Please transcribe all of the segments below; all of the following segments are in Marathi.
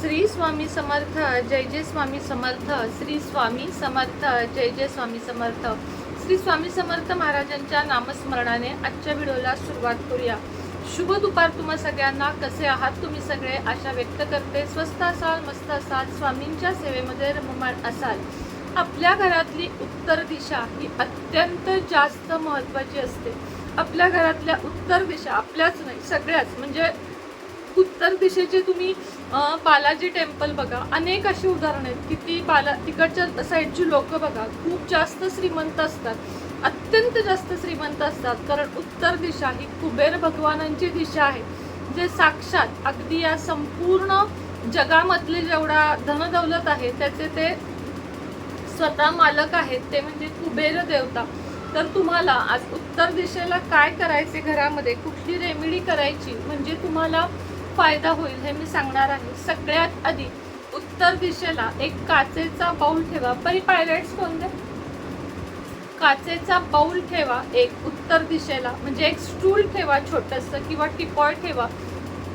श्री स्वामी समर्थ जय जय स्वामी समर्थ श्री स्वामी समर्थ जय जय स्वामी समर्थ. श्री स्वामी समर्थ महाराजांच्या नामस्मरणाने आजच्या व्हिडिओला सुरुवात करूया. शुभ दुपार तुम्हा सगळ्यांना. कसे आहात तुम्ही सगळे? आशा व्यक्त करते. स्वस्त असाल मस्त असाल स्वामींच्या सेवेमध्ये रममाण असाल. आपल्या घरातली उत्तर दिशा ही अत्यंत जास्त महत्त्वाची असते. आपल्या घरातल्या उत्तर दिशा आपल्याच नाही सगळ्याच. म्हणजे उत्तर दिशेचे तुम्ही बालाजी टेम्पल बघा. अनेक अशी उदाहरणं आहेत की ती बाला तिकडच्या साईडची लोक बघा खूप जास्त श्रीमंत असतात. अत्यंत जास्त श्रीमंत असतात. कारण उत्तर दिशा ही कुबेर भगवानांची दिशा आहे. जे साक्षात अगदी या संपूर्ण जगामधले जेवढा धनदौलत आहे त्याचे ते स्वतः मालक आहेत ते म्हणजे कुबेर देवता. तर तुम्हाला आज उत्तर दिशेला काय करायचे घरामध्ये? कुठली रेमेडी करायची? म्हणजे तुम्हाला फायदा होईल हे मी सांगणार आहे. सगळ्यात आधी उत्तर दिशेला एक काचेचा बाऊल ठेवा. परी पायलट्स कोणते? काचेचा बाऊल ठेवा एक उत्तर दिशेला. म्हणजे एक स्टूल ठेवा छोटंसं किंवा टिपॉय ठेवा.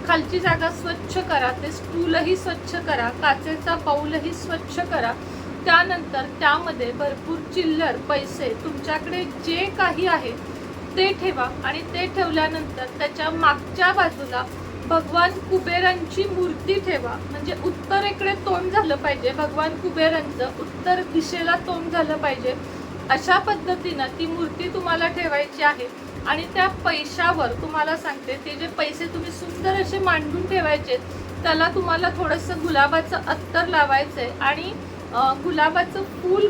खालची जागा स्वच्छ करा. ते स्टूलही स्वच्छ करा. काचेचा बाऊलही स्वच्छ करा. त्यानंतर त्यामध्ये भरपूर चिल्लर पैसे तुमच्याकडे जे काही आहे ते ठेवा. आणि ते ठेवल्यानंतर त्याच्या मागच्या बाजूला भगवान कुबेरांची मूर्ती ठेवा. म्हणजे उत्तरेकडे तोंड झालं पाहिजे. भगवान कुबेरांचं उत्तर दिशेला तोंड झालं पाहिजे. अशा पद्धतीनं ती मूर्ती तुम्हाला ठेवायची आहे. आणि त्या पैशावर तुम्हाला सांगते ते जे पैसे तुम्ही सुंदर असे मांडून ठेवायचे त्याला तुम्हाला थोडंसं गुलाबाचं अत्तर लावायचंय. आणि गुलाबाचं फूल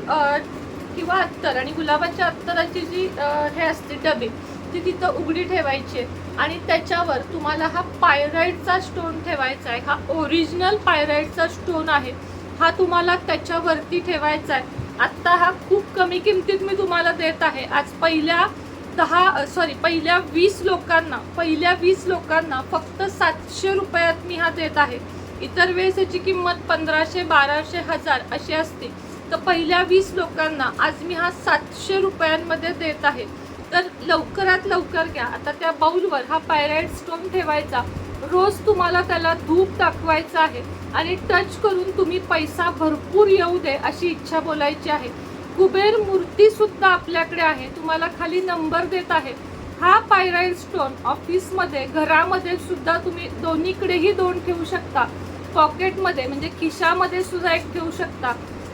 किंवा अत्तर. आणि गुलाबाच्या अत्तराची जी हे असते डबी ती तिथं उघडी ठेवायची आहे. आणि त्याच्यावर तुम्हाला हा पायराईडचा स्टोन ठेवायचा आहे. हा ओरिजिनल पायराईडचा स्टोन आहे. हा तुम्हाला त्याच्यावरती ठेवायचा आहे. आत्ता हा खूप कमी किमतीत मी तुम्हाला देत आहे. आज पहिल्या दहा सॉरी पहिल्या वीस लोकांना पहिल्या वीस लोकांना फक्त सातशे रुपयात मी हा देत आहे. इतर वेळेस याची किंमत पंधराशे बाराशे हजार अशी असते. तर पहिल्या वीस लोकांना आज मी हा सातशे रुपयांमध्ये देत आहे. तर लवकरात लवकर घ्या. आता त्या बाऊलवर हा पायराईड स्टोन ठेवायचा. रोज तुम्हाला त्याला धूप दाखवायचा आहे आणि टच करून तुम्ही पैसा भरपूर येऊ दे अशी इच्छा बोलायची आहे. कुबेर मूर्ती सुद्धा आपल्याकडे आहे. तुम्हाला खाली नंबर देत आहे. हा पायराईड स्टोन ऑफिसमध्ये घरामध्ये सुद्धा तुम्ही दोन्हीकडेही दोन ठेवू शकता. पॉकेटमध्ये म्हणजे खिशामध्ये सुद्धा एक ठेवू शकता.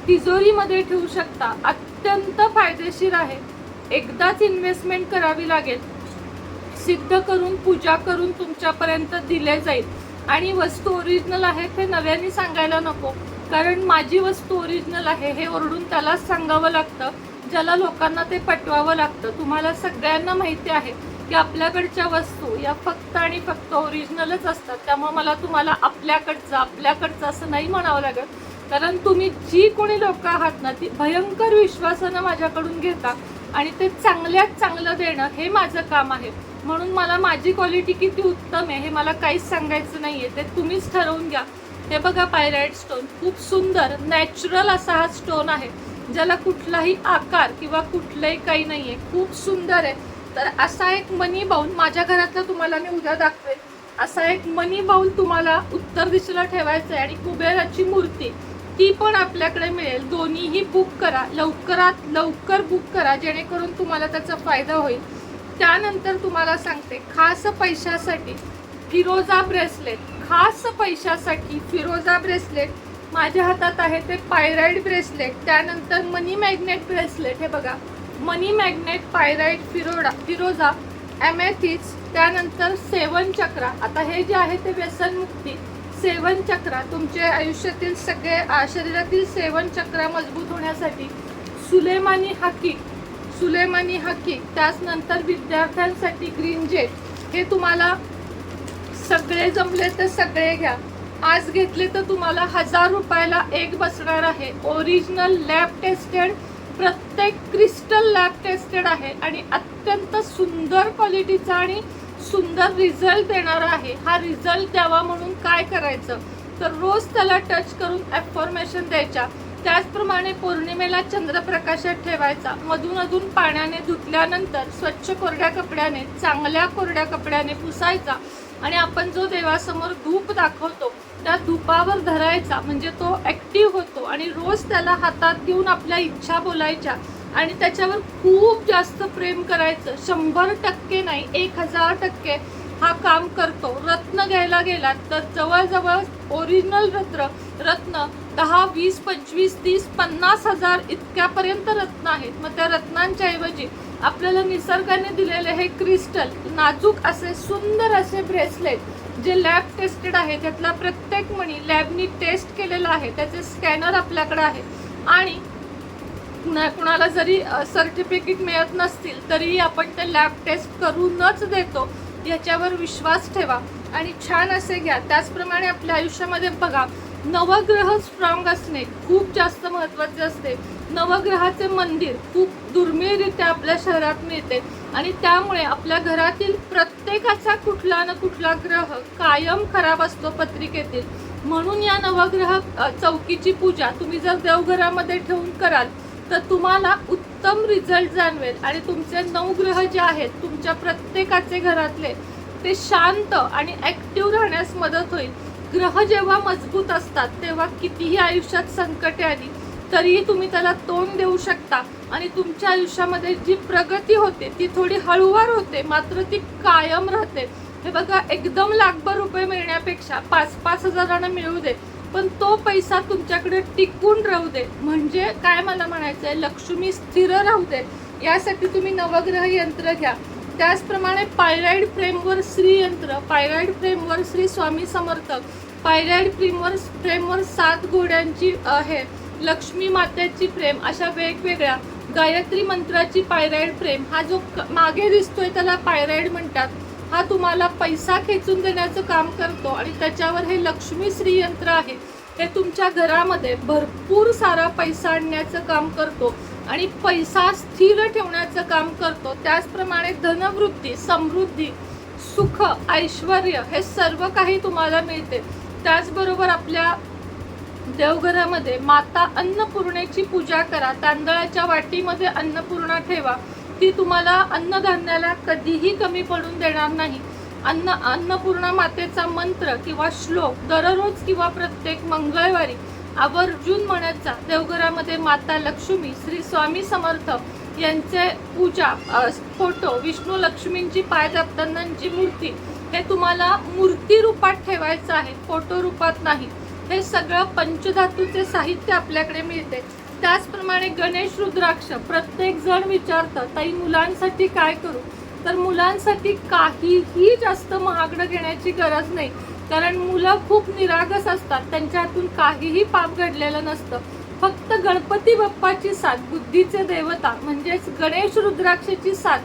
तिजोरीमध्ये ठेवू शकता. अत्यंत फायदेशीर आहे. एकदाच इन्व्हेस्टमेंट करावी लागेल. सिद्ध करून पूजा करून तुमच्यापर्यंत दिले जाईल. आणि वस्तू ओरिजिनल आहे ते नव्याने सांगायला नको. कारण माझी वस्तू ओरिजिनल आहे हे ओरडून त्यालाच सांगावं लागतं. ज्याला लोकांना ते पटवावं लागतं. तुम्हाला सगळ्यांना माहिती आहे की आपल्याकडच्या वस्तू या फक्त आणि फक्त ओरिजिनलच असतात. त्यामुळे मला तुम्हाला आपल्याकडचं आपल्याकडचं असं नाही म्हणावं लागत. कारण तुम्ही जी कोणी लोक आहात ना ती भयंकर विश्वासानं माझ्याकडून घेता. आणि ते चांगल्यात चांगलं देणं हे माझं काम आहे. म्हणून मला माझी क्वालिटी किती उत्तम आहे हे मला काहीच सांगायचं नाही आहे ते तुम्हीच ठरवून घ्या. हे बघा पायराईट स्टोन खूप सुंदर नॅचरल असा हा स्टोन आहे ज्याला कुठलाही आकार किंवा कुठलंही काही नाही आहे खूप सुंदर आहे. तर असा एक मनी बाऊल माझ्या घरातला तुम्हाला मी उद्या दाखवेल असा एक मनी बाऊल तुम्हाला उत्तर दिशेला ठेवायचा आहे आणि कुबेराची मूर्ती. ती पण आपल्याकडे मिळेल. दोन्हीही बुक करा. लवकरात लवकर बुक करा जेणेकरून तुम्हाला त्याचा फायदा होईल. त्यानंतर तुम्हाला सांगते खास पैशासाठी फिरोजा ब्रेसलेट खास पैशासाठी फिरोजा ब्रेसलेट माझ्या हातात आहे ते पायराईड ब्रेसलेट त्यानंतर मनी मॅग्नेट ब्रेसलेट हे बघा. मनी मॅग्नेट पायराईड फिरोडा फिरोजा ॲमॅथिस त्यानंतर सेवन चक्रा. आता हे जे आहे ते व्यसनमुक्ती. सेवन चक्रा तुमचे आयुष्यातील सगळे शरीरातील सेवन चक्रा मजबूत होण्यासाठी सुलेमानी हकी सुलेमानी हकी त्याचनंतर विद्यार्थ्यांसाठी ग्रीन जेट हे तुम्हाला सगळे जमले तर सगळे घ्या. आज घेतले तर तुम्हाला हजार रुपयाला एक बसणार आहे. ओरिजिनल लॅब टेस्टेड प्रत्येक क्रिस्टल लॅब टेस्टेड आहे आणि अत्यंत सुंदर क्वालिटीचा आणि सुंदर रिझल्ट देणारा आहे. हा रिझल्ट द्यावा म्हणून काय करायचं? तर रोज त्याला टच करून ॲफॉर्मेशन द्यायच्या. त्याचप्रमाणे पौर्णिमेला चंद्रप्रकाशात ठेवायचा. मधून अधून पाण्याने धुतल्यानंतर स्वच्छ कोरड्या कपड्याने चांगल्या कोरड्या कपड्याने पुसायचा. आणि आपण जो देवासमोर धूप दाखवतो त्या धुपावर धरायचा. म्हणजे तो ॲक्टिव्ह होतो. आणि रोज त्याला हातात घेऊन आपल्या इच्छा बोलायच्या. आणि त्याच्यावर खूप जास्त प्रेम करायचं. शंभर टक्के नाही एक हजार टक्के हा काम करतो. रत्न घ्यायला गेलात तर जवळजवळ ओरिजिनल रत्न रत्न दहा वीस पंचवीस तीस पन्नास हजार इतक्यापर्यंत रत्न आहेत. मग त्या रत्नांच्या ऐवजी आपल्याला निसर्गाने दिलेले हे क्रिस्टल नाजूक असे सुंदर असे ब्रेसलेट जे लॅब टेस्टेड आहे त्यातला प्रत्येक मणी लॅबनी टेस्ट केलेला आहे त्याचे स्कॅनर आपल्याकडे आहे. आणि कुणा कुणाला जरी सर्टिफिकेट मिळत नसतील तरीही आपण ते लॅब टेस्ट करूनच देतो. याच्यावर विश्वास ठेवा आणि छान असे घ्या. त्याचप्रमाणे आपल्या आयुष्यामध्ये बघा नवग्रह स्ट्रॉंग असणे खूप जास्त महत्त्वाचे असते. नवग्रहाचे मंदिर खूप दुर्मिळरित्या आपल्या शहरात मिळते आणि त्यामुळे आपल्या घरातील प्रत्येकाचा कुठला ना कुठला ग्रह कायम खराब असतो पत्रिकेतील. म्हणून या नवग्रह चौकीची पूजा तुम्ही जर देवघरामध्ये ठेवून कराल तर तुम्हाला उत्तम रिझल्ट जाणवेल. आणि तुमचे नऊ ग्रह जे आहेत तुमच्या प्रत्येकाचे घरातले ते शांत आणि ॲक्टिव्ह राहण्यास मदत होईल. ग्रह जेव्हा मजबूत असतात तेव्हा कितीही आयुष्यात संकटे आली तरीही तुम्ही त्याला तोंड देऊ शकता. आणि तुमच्या आयुष्यामध्ये जी प्रगती होते ती थोडी हळूवार होते मात्र ती कायम राहते. हे बघा एकदम लाखभर रुपये मिळण्यापेक्षा पाच पाच हजारांना मिळू दे. पण तो पैसा तुमच्याकडे टिकून राहू दे. म्हणजे काय मला म्हणायचं आहे लक्ष्मी स्थिर राहू दे. यासाठी तुम्ही नवग्रह यंत्र घ्या. त्याचप्रमाणे पायराईड फ्रेमवर श्री यंत्र पायराईड फ्रेमवर श्री स्वामी समर्थक पायराईड फ्रेमवर फ्रेमवर सात घोड्यांची आहे लक्ष्मी मातेची फ्रेम अशा वेगवेगळ्या गायत्री मंत्राची पायराईड फ्रेम. हा जो क- मागे दिसतोय त्याला पायराईड म्हणतात. हा तुम्हाला पैसा खेचून देण्याचं काम करतो आणि त्याच्यावर हे लक्ष्मी श्रीयंत्र आहे. हे तुमच्या घरामध्ये भरपूर सारा पैसा आणण्याचं काम करतो आणि पैसा स्थिर ठेवण्याचं काम करतो. त्याचप्रमाणे धनवृत्ती समृद्धी सुख ऐश्वर हे सर्व काही तुम्हाला मिळते. त्याचबरोबर आपल्या देवघरामध्ये माता अन्नपूर्णेची पूजा करा. तांदळाच्या वाटीमध्ये अन्नपूर्णा ठेवा. ती तुम्हाला अन्नधान्याला कधीही कमी पडून देणार नाही. अन्न अन्नपूर्णा मातेचा मंत्र किंवा श्लोक दररोज किंवा प्रत्येक मंगळवारी आवर्जून म्हणायचा देवघरामध्ये माता लक्ष्मी श्री स्वामी समर्थ यांचे पूजा फोटो विष्णू लक्ष्मींची पाय दाबतानांची मूर्ती हे तुम्हाला मूर्ती रूपात ठेवायचं आहे. फोटो रूपात नाही. हे सगळं पंचधातूचे साहित्य आपल्याकडे मिळते. त्याचप्रमाणे गणेश रुद्राक्ष प्रत्येक जण विचारतं ताई मुलांसाठी काय करू? तर मुलांसाठी काहीही जास्त महागडं घेण्याची गरज नाही. कारण मुलं खूप निरागस असतात. त्यांच्या हातून काहीही पाप घडलेलं नसतं. फक्त गणपती बाप्पाची साथ बुद्धीचे देवता म्हणजेच गणेश रुद्राक्षाची साथ.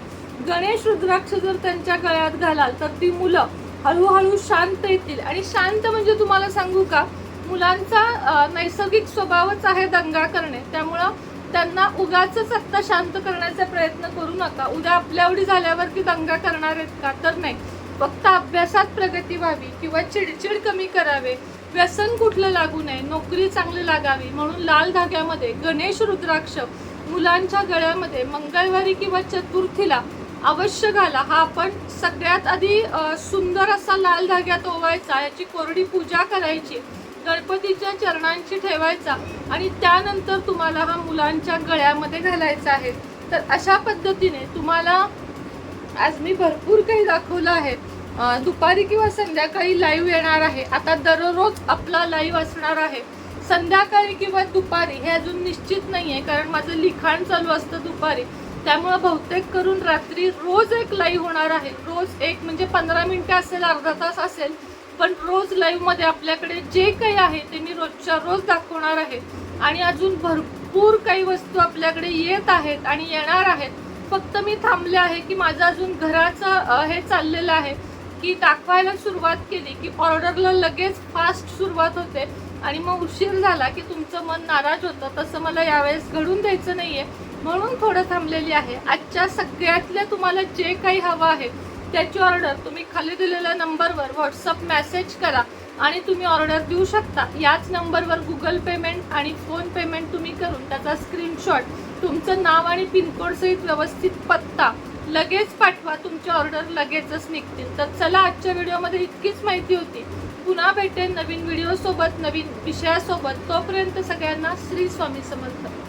गणेश रुद्राक्ष जर त्यांच्या गळ्यात घालाल तर ती मुलं हळूहळू शांत येतील. आणि शांत म्हणजे तुम्हाला सांगू का? मुलांचा नैसर्गिक स्वभावच आहे दंगा करणे. त्यामुळं त्यांना उगाच आत्ता शांत करण्याचा प्रयत्न करू नका. उद्या आपल्या एवढी झाल्यावर की दंगा करणार आहेत का? तर नाही. फक्त अभ्यासात प्रगती व्हावी किंवा चिडचिड कमी करावे. व्यसन कुठलं लागू नये. नोकरी चांगली लागावी. म्हणून लाल धाग्यामध्ये गणेश रुद्राक्ष मुलांच्या गळ्यामध्ये मंगळवारी किंवा चतुर्थीला अवश्य घाला. हा आपण सगळ्यात आधी सुंदर असा लाल धाग्यात ओवायचा. याची कोरडी पूजा करायची. गणपतीच्या चरणांची ठेवायचा आणि त्यानंतर तुम्हाला हा मुलांच्या गळ्यामध्ये घालायचा आहे. तर अशा पद्धतीने तुम्हाला आज मी भरपूर काही दाखवलं आहे. दुपारी किंवा संध्याकाळी लाईव्ह येणार आहे. आता दररोज आपला लाईव्ह असणार आहे. संध्याकाळी किंवा दुपारी हे अजून निश्चित नाही आहे कारण माझं लिखाण चालू असतं दुपारी. त्यामुळं बहुतेक करून रात्री रोज एक लाईव्ह होणार आहे. रोज एक म्हणजे पंधरा मिनटं असेल अर्धा तास असेल पण रोज लाईव्हमध्ये आपल्याकडे जे काही आहे ते मी रोजच्या रोज दाखवणार आहे. आणि अजून भरपूर काही वस्तू आपल्याकडे येत आहेत आणि येणार आहेत. फक्त मी थांबले आहे की माझं अजून घराचं हे चाललेलं आहे की दाखवायला सुरुवात केली की ऑर्डरला लगेच फास्ट सुरुवात होते. आणि मग उशीर झाला की तुमचं मन नाराज होतं. तसं मला यावेळेस घडून द्यायचं नाही आहे म्हणून थोडं थांबलेली आहे. आजच्या सगळ्यातल्या तुम्हाला जे काही हवं आहे त्याची ऑर्डर तुम्ही खाली दिलेल्या नंबरवर व्हॉट्सअप मेसेज करा आणि तुम्ही ऑर्डर देऊ शकता. याच नंबरवर गुगल पेमेंट आणि फोन पेमेंट तुम्ही करून त्याचा स्क्रीनशॉट तुमचं नाव आणि पिनकोडसहित व्यवस्थित पत्ता लगेच पाठवा. तुमची ऑर्डर लगेचच निघतील. तर चला आजच्या व्हिडिओमध्ये इतकीच माहिती होती. पुन्हा भेटेन नवीन व्हिडिओसोबत नवीन विषयासोबत. तोपर्यंत सगळ्यांना श्री स्वामी समर्थ.